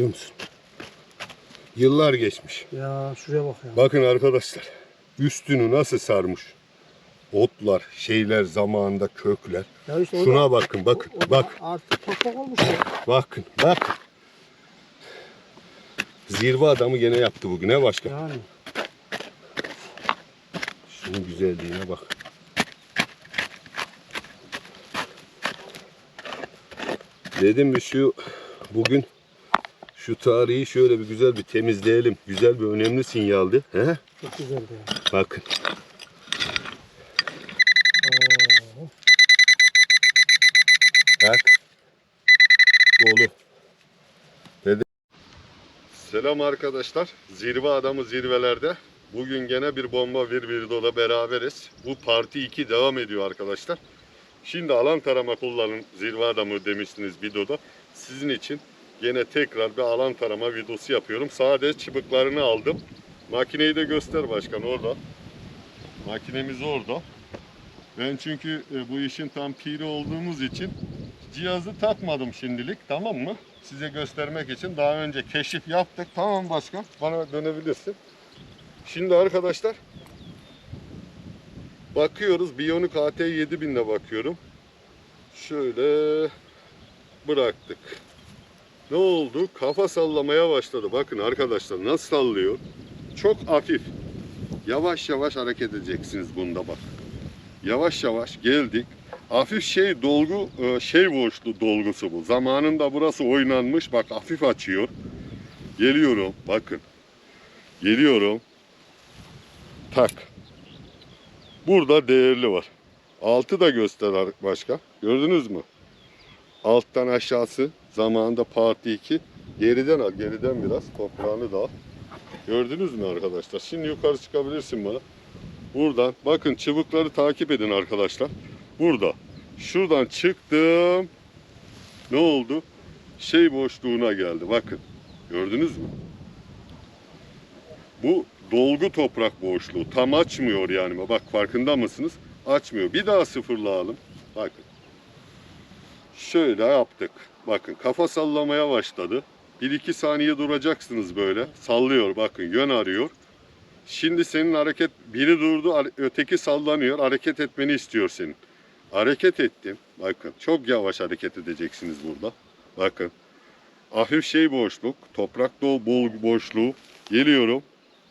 Görüyor musun? Yıllar geçmiş. Ya şuraya bak ya. Bakın arkadaşlar. Üstünü nasıl sarmış. Otlar, şeyler zamanında kökler. Ya işte o da- Şuna bakın, bakın, o da bak. Artık toprak olmuş ya. Bakın, bakın. Zirve adamı gene yaptı bugün. Ne başka? Yani. Şunun güzelliğine bak. Dedim mi şu bugün şu tarihi şöyle bir güzel bir temizleyelim. Güzel bir önemli sinyaldi. He? Çok güzeldi. Bakın. Oo. Bak. Dolu. Dedi. Selam arkadaşlar. Zirve adamı zirvelerde. Bugün gene bir bomba bir videoda beraberiz. Bu parti 2 devam ediyor arkadaşlar. Şimdi alan tarama kullanın zirve adamı demiştiniz videoda. Sizin için gene tekrar bir alan tarama videosu yapıyorum. Sadece çıbıklarını aldım. Makineyi de göster başkan orada. Makinemiz orada. Ben çünkü e, bu işin tam piri olduğumuz için cihazı takmadım şimdilik tamam mı? Size göstermek için daha önce keşif yaptık. Tamam başkan bana dönebilirsin. Şimdi arkadaşlar bakıyoruz Bionic AT 7000'de bakıyorum. Şöyle bıraktık. Ne oldu? Kafa sallamaya başladı. Bakın arkadaşlar nasıl sallıyor. Çok hafif. Yavaş yavaş hareket edeceksiniz bunda bak. Yavaş yavaş geldik. Hafif şey dolgu, e, şey boşlu dolgusu bu. Zamanında burası oynanmış. Bak hafif açıyor. Geliyorum. Bakın. Geliyorum. Tak. Burada değerli var. Altı da göster başka. Gördünüz mü? Alttan aşağısı zamanında parti 2. Geriden al. Geriden biraz. Toprağını da al. Gördünüz mü arkadaşlar? Şimdi yukarı çıkabilirsin bana. Buradan bakın çubukları takip edin arkadaşlar. Burada. Şuradan çıktım. Ne oldu? Şey boşluğuna geldi. Bakın. Gördünüz mü? Bu dolgu toprak boşluğu. Tam açmıyor yani. Bak farkında mısınız? Açmıyor. Bir daha sıfırlayalım. Bakın. Şöyle yaptık. Bakın kafa sallamaya başladı. 1-2 saniye duracaksınız böyle. Sallıyor bakın yön arıyor. Şimdi senin hareket biri durdu, öteki sallanıyor. Hareket etmeni istiyor senin. Hareket ettim. Bakın çok yavaş hareket edeceksiniz burada. Bakın. Hafif şey boşluk, toprak dol bol boşluğu. Geliyorum.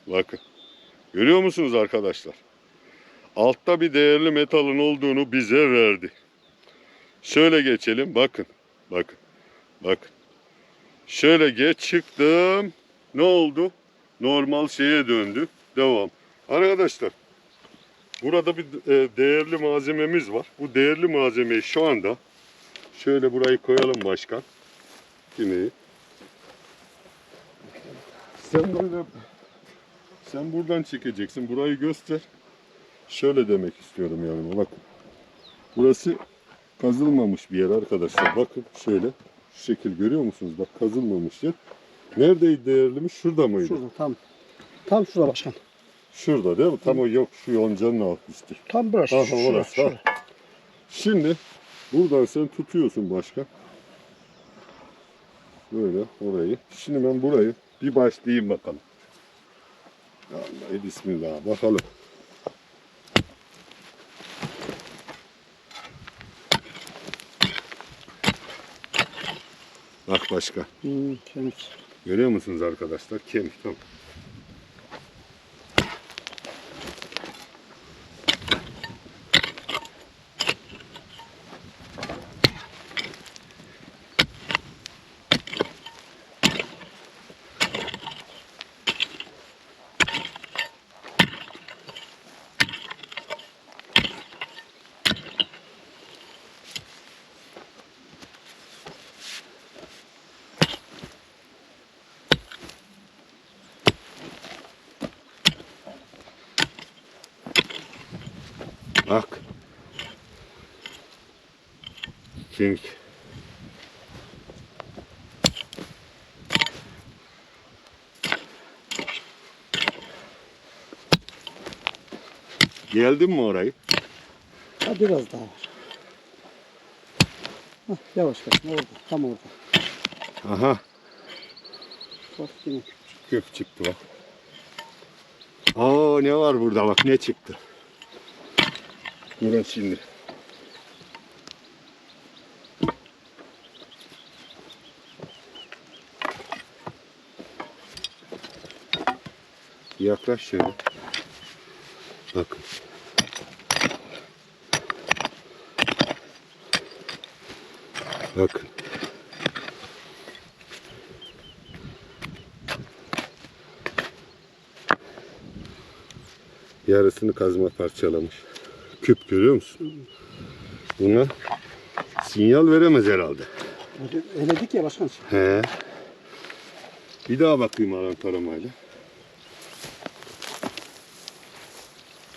Bakın. Görüyor musunuz arkadaşlar? Altta bir değerli metalın olduğunu bize verdi. Şöyle geçelim. Bakın. Bakın. Bakın. Şöyle geç çıktım. Ne oldu? Normal şeye döndü. Devam. Arkadaşlar burada bir e, değerli malzememiz var. Bu değerli malzemeyi şu anda şöyle burayı koyalım başkan. Yine. Sen böyle sen buradan çekeceksin. Burayı göster. Şöyle demek istiyorum yani. Bakın. Burası kazılmamış bir yer arkadaşlar. Bakın şöyle. Şu şekil görüyor musunuz? Bak kazılmamış yer. Neredeydi değerlimiz? Şurada mıydı? Şurada tam. Tam şurada başkan. Şurada değil mi? Tam o yok şu yoncanın altı Tam burası. Aha, şurası, orası, şurası. ha. Şimdi buradan sen tutuyorsun başka. Böyle orayı. Şimdi ben burayı bir başlayayım bakalım. Vallahi bismillah bakalım. Bak başka. Hmm, kemik. Görüyor musunuz arkadaşlar? Kemik tamam. Bak. Kemik. Geldin mi orayı? Ha, biraz daha var. Hah, yavaş başkan orada. Tam orada. Aha. Bak yine. Küp çıktı bak. Aa ne var burada bak ne çıktı. Durun şimdi. Yaklaş şöyle. Bakın. Bakın. Yarısını kazma parçalamış. Küp görüyor musun? Buna sinyal veremez herhalde. Eledik ya başkan. He. Bir daha bakayım alan taramayla.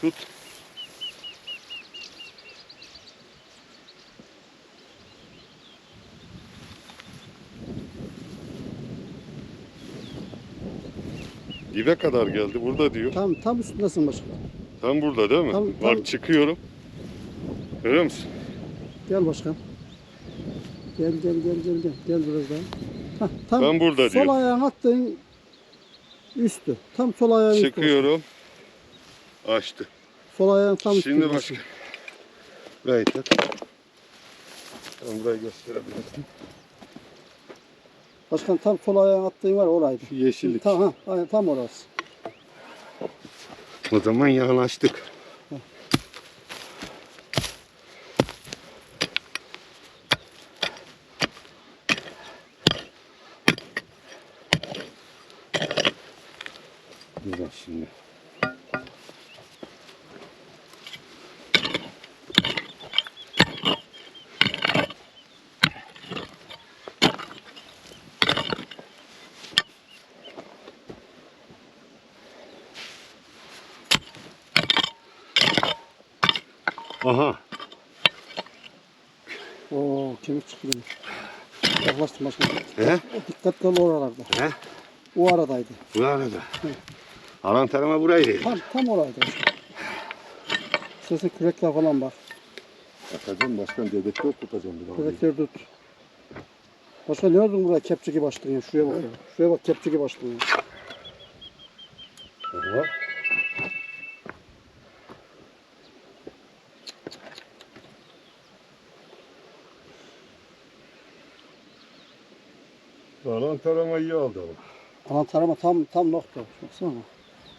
Tut. Dibe kadar geldi. Burada diyor. Tam tam üstündesin başkan. Tam burada değil mi? Tam- Bak tam- çıkıyorum. Görüyor musun? Gel başkan. Gel gel gel gel gel. Gel biraz daha. Hah, tam Ben burada sol diyor. ayağın attığın üstü. Tam sol ayağın üstü. Çıkıyorum. Açtı. Sol ayağın tam üstü. Şimdi başka. Tak. Ben burayı gösterebilirim. Başkan tam sol ayağın attığın var oraydı. Şu yeşillik. Tam, ha, tam orası. O zaman yaklaştık. Güzel şimdi. Aha. Oo kemik çıktı. Yaklaştım başkan. He? Dikkatli ol oralarda. He? O aradaydı. Bu arada. Alan tarama buraydı. Tam tam oraydı. Sesi kürekle falan bak. Bakacağım başkan dedektör tutacağım bir daha. Kürekleri tut. Başkan ne oldun buraya kepçe gibi açtın ya. Şuraya bak ya. Şuraya bak kepçe gibi açtın ya. Aha. Alan tarama iyi aldı ama. Alan tarama tam tam nokta. Baksana.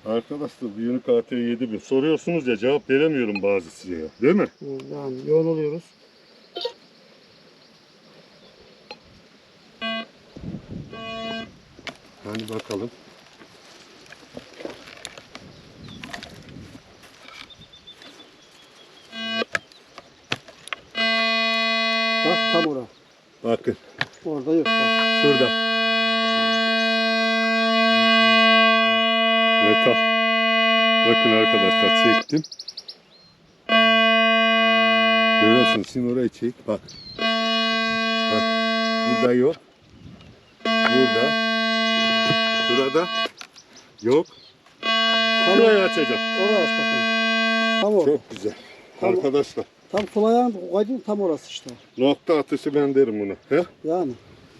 Arkadaşlar bir Unique AT 7000 soruyorsunuz ya cevap veremiyorum bazı size ya. Değil mi? Yani yoğun oluyoruz. Hani bakalım. Bakın Orada yok. Bak. şurada. Metal. Bakın arkadaşlar çektim. Görüyor musun? Şimdi orayı çek. Bak. Bak. Burada yok. Burada. Burada. Yok. Şurayı açacağım. orada aç bakalım. Tam orada. Çok güzel. Tamam. Arkadaşlar Tam sol ayağın koydun tam orası işte. nokta atışı ben derim bunu. He? Yani.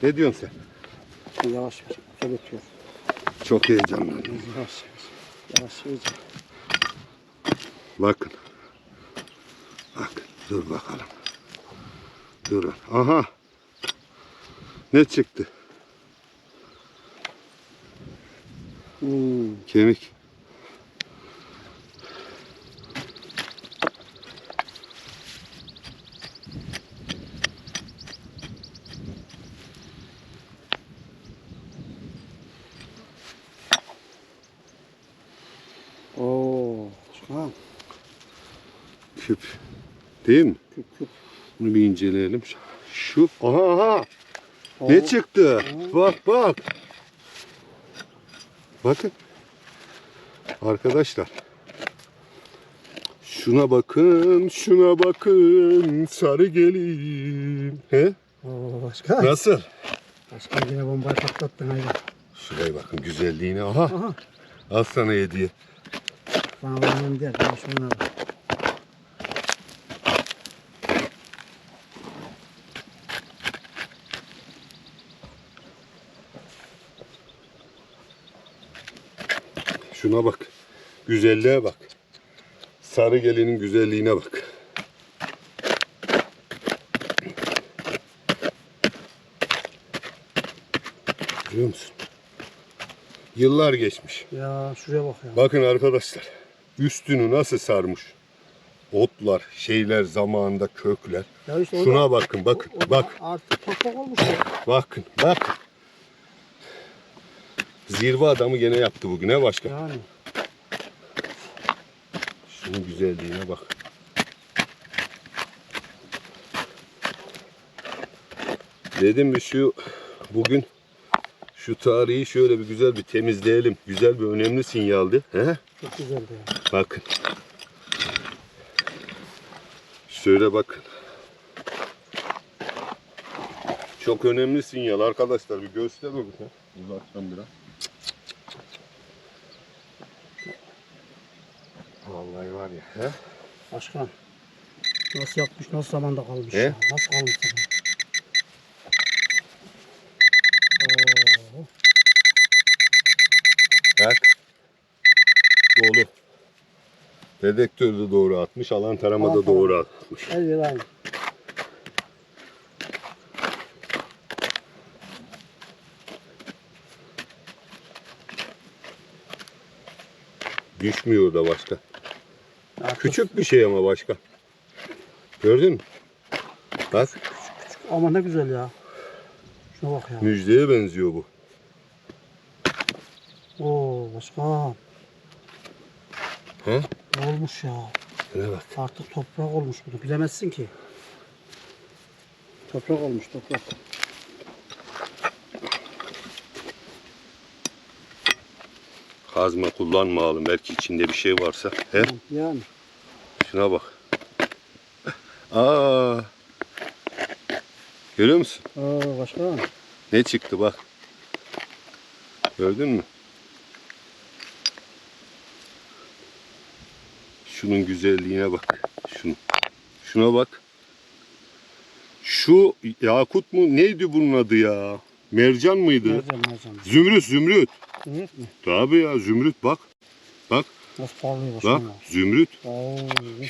Ne diyorsun sen? Yavaş yavaş. Şöyle ötüyor. Çok heyecanlandım. Yavaş yavaş. Yavaş iyice. Bakın. Bakın. Dur bakalım. Dur. Aha. Ne çıktı? Hmm. Kemik. Oo. Ha, Küp. Değil mi? küp küp. Bunu bir inceleyelim. Şu. Aha aha. Oo. Ne çıktı? Bak bak. Bakın. Arkadaşlar. Şuna bakın, şuna bakın. Sarı gelin. He? Oo başkan. Nasıl? Başkan yine bombayı patlattın haydi. Şuraya bakın güzelliğine. Aha. Aha. Al sana hediye. Bana önemli değil. Ben şunu al. Şuna bak. Güzelliğe bak. Sarı gelinin güzelliğine bak. Görüyor musun? Yıllar geçmiş. Ya şuraya bak ya. Bakın arkadaşlar. Üstünü nasıl sarmış. Otlar, şeyler zamanında kökler. Ya işte Şuna da- bakın, bakın, o bak. Artık toprak olmuş ya. Bakın, bak. Zirve adamı gene yaptı bugün he başka. Yani. Şunun güzelliğine bak. Dedim mi şu bugün şu tarihi şöyle bir güzel bir temizleyelim. Güzel bir önemli sinyaldi. He? Çok güzeldi ya. Bakın. Şöyle bakın. Çok önemli sinyal arkadaşlar. Bir göster bakın. Uzaktan biraz. Vallahi var ya. He? Başkan. Nasıl yapmış, nasıl zamanda kalmış He? ya. Nasıl kalmış. Oo. Bak. Dolu. Dedektör de doğru atmış. Alan tarama da Alan doğru atmış. Yer aynı. Düşmüyor da başka. Küçük bir şey ama başka. Gördün mü? Bak Ama ne güzel ya. Şuna bak ya. müjdeye benziyor bu. Oo başkan. He? Ne olmuş ya. Şuna bak. Artık toprak olmuş bunu. Bilemezsin ki. Toprak olmuş toprak. Kazma kullanmayalım. Belki içinde bir şey varsa. He? Yani. Şuna bak. Aa. Görüyor musun? Aa başkan. Ne çıktı bak. Gördün mü? Şunun güzelliğine bak. Şunu. Şuna bak. Şu yakut mu? Neydi bunun adı ya? Mercan mıydı? Mercan mercan. Zümrüt, zümrüt. Evet mi? Tabii ya zümrüt bak. Bak, Parlıyor başkan bak. ya. Zümrüt. Oo.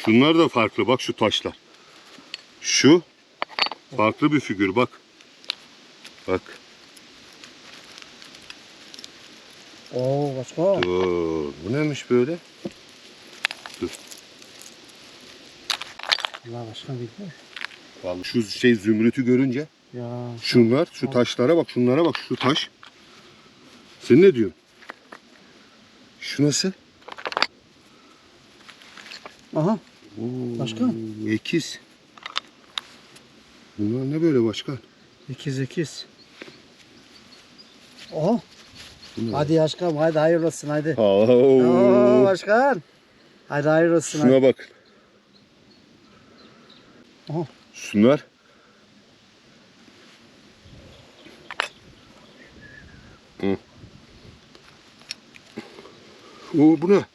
Şunlar da farklı. Bak şu taşlar. Şu farklı bir figür bak. Bak. Oo başkan. Oo, bu neymiş böyle? Allah başkan bilmiyor. Vallahi şu şey zümrütü görünce Ya. şunlar şu taşlara bak şunlara bak şu taş. Sen ne diyorsun? Şu nasıl? Aha. Oo, Başkan. Ekiz. Bunlar ne böyle başkan? İkiz ikiz. Oha. Bunlar. Hadi başkan hadi hayırlı olsun hadi. Oo. Oo başkan. Hadi hayırlı olsun. hadi. Şuna bak. Aha. Şunlar. Hı. Oo, bu ne?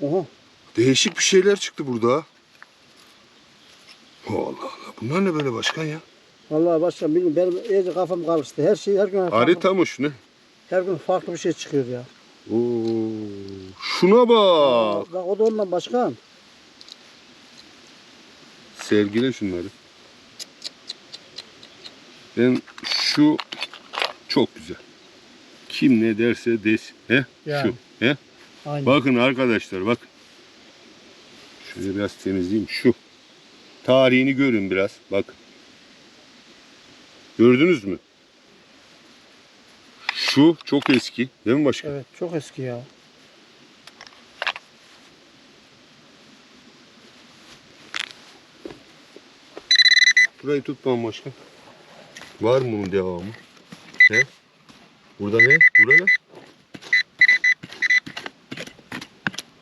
Oha. Değişik bir şeyler çıktı burada. Allah Allah. Bunlar ne böyle başkan ya? Vallahi başkan bilmiyorum benim iyice kafam karıştı. Her şey her gün farklı, Harita mı şu ne? her gün farklı bir şey çıkıyor ya. Oo, şuna bak. Bak o da ondan başkan. Sergile şunları. Ben şu çok güzel. Kim ne derse desin. He? Yani. Şu. He? Aynen. Bakın arkadaşlar bak. Şöyle biraz temizleyeyim. Şu. Tarihini görün biraz. Bakın. Gördünüz mü? Şu çok eski. Değil mi başka? Evet çok eski ya. Burayı tutmam başka. Var mı bunun devamı? He? Burada ne? Burada ne?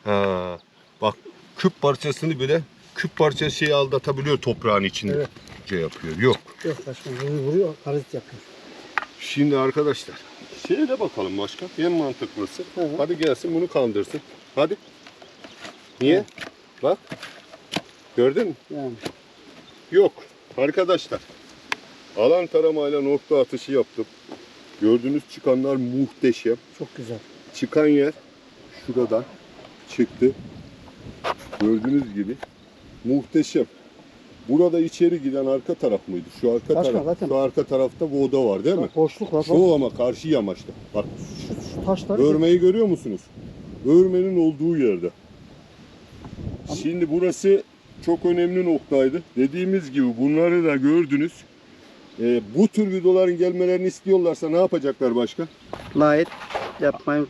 Ha, bak küp parçasını bile küp parçası şeyi aldatabiliyor toprağın içinde. Evet. Şey yapıyor. Yok. Yok başkan vuruyor, vuruyor parazit yapıyor. Şimdi arkadaşlar şeye bakalım başka. En mantıklısı. Hı hı. Hadi gelsin bunu kaldırsın. Hadi. Niye? Bak. Gördün mü? Yani. Yok. Arkadaşlar. Alan taramayla nokta atışı yaptım. Gördüğünüz çıkanlar muhteşem. Çok güzel. Çıkan yer şuradan çıktı. Gördüğünüz gibi muhteşem. Burada içeri giden arka taraf mıydı? Şu arka Başka, taraf. zaten. Şu arka tarafta bu oda var değil mi? Bak, boşluk var. Bak, Şu ama karşı yamaçta. Bak şu, şu taşlar. Örmeyi görüyor musunuz? Örmenin olduğu yerde. Şimdi burası çok önemli noktaydı. Dediğimiz gibi bunları da gördünüz. Ee, bu tür videoların gelmelerini istiyorlarsa ne yapacaklar başka? Like yapmayı